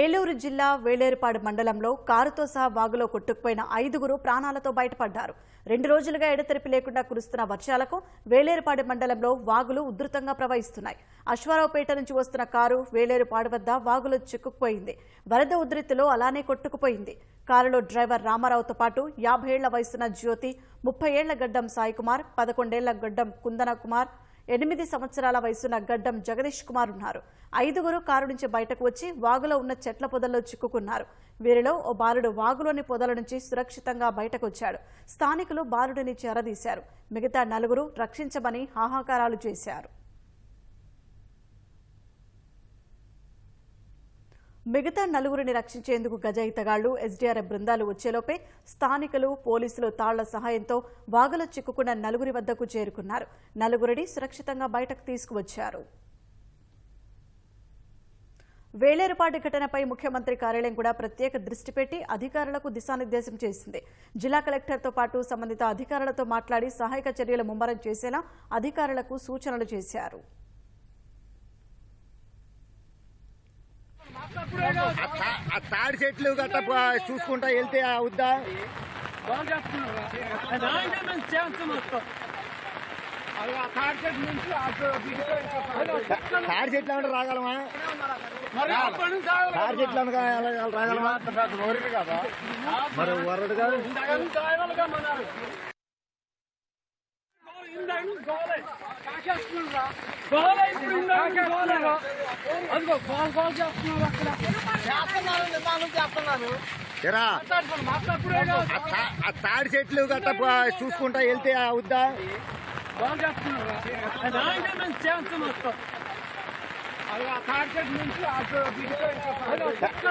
ఏలూరు జిల్లా వేలేరుపాడు మండలంలో కారుతో సహా వాగులో కొట్టుకుపోయిన ఐదుగురు ప్రాణాలతో బయటపడ్డారు. రెండు రోజులుగా ఎడతెరిపి లేకుండా కురుస్తున్న వర్షాలకు వేలేరుపాడు మండలంలో వాగులు ఉధృతంగా ప్రవహిస్తున్నాయి. అశ్వారావుపేట నుంచి వస్తున్న కారు వేలేరుపాడు వద్ద వాగులో చిక్కుకుపోయింది. వరద ఉధృతిలో అలానే కొట్టుకుపోయింది. కారులో డ్రైవర్ రామారావుతో పాటు యాభై ఏళ్ళ వయసున్న జ్యోతి ముప్పై ఏళ్ళ గడ్డం సాయికుమార్ పదకొండేళ్ళ గడ్డం కుందన కుమార్ ఎనిమిది సంవత్సరాల వయసున్న గడ్డం జగదీష్ కుమార్ ఉన్నారు. ఐదుగురు కారు నుంచి బయటకు వచ్చి వాగులో ఉన్న చెట్ల పొదల్లో చిక్కుకున్నారు. వీరిలో ఓ బాలుడు వాగులోని పొదల నుంచి సురక్షితంగా బయటకు వచ్చాడు స్థానికులు బాలుడిని చేరదీశారు. మిగతా నలుగురు రక్షించమని హాహాకారాలు చేశారు. మిగతా నలుగురిని రక్షించేందుకు గజయితగాళ్ళు ఎస్డీఆర్ఎఫ్ బృందాలు వచ్చేలోపే స్థానికులు పోలీసులు తాళ్ళ సహాయంతో వాగులో చిక్కుకున్న నలుగురి వద్దకు చేరుకున్నారు. నలుగురిని సురక్షితంగా బయటకు తీసుకువచ్చారు. వేలేరుపాటి ఘటనపై ముఖ్యమంత్రి కార్యాలయం కూడా ప్రత్యేక దృష్టి పెట్టి అధికారులకు దిశానిర్దేశం చేసింది. జిల్లా కలెక్టర్తో పాటు సంబంధిత అధికారులతో మాట్లాడి సహాయక చర్యలు ముమ్మరం చేసేలా అధికారులకు సూచనలు చేశారు. ఆ తాడి చెట్లు గట్ట ప- చూసుకుంటా వెళ్తే అవుద్దా తాడి చెట్లు ఏమన్నా రాగలమా. తాడి చెట్లు రాగలమా? కదా. మరి వరద కాదు. తాడి చెట్లు గట్ట చూసుకుంటా వెళ్తే అవుద్దా బాగా చేస్తున్నారు చేస్తాం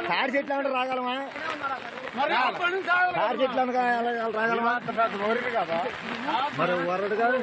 తాడి చెట్లు ఏమన్నా రాగలమా. తాడి చెట్లు ఏమన్నా రాగలమా? మరి వరద కాదు.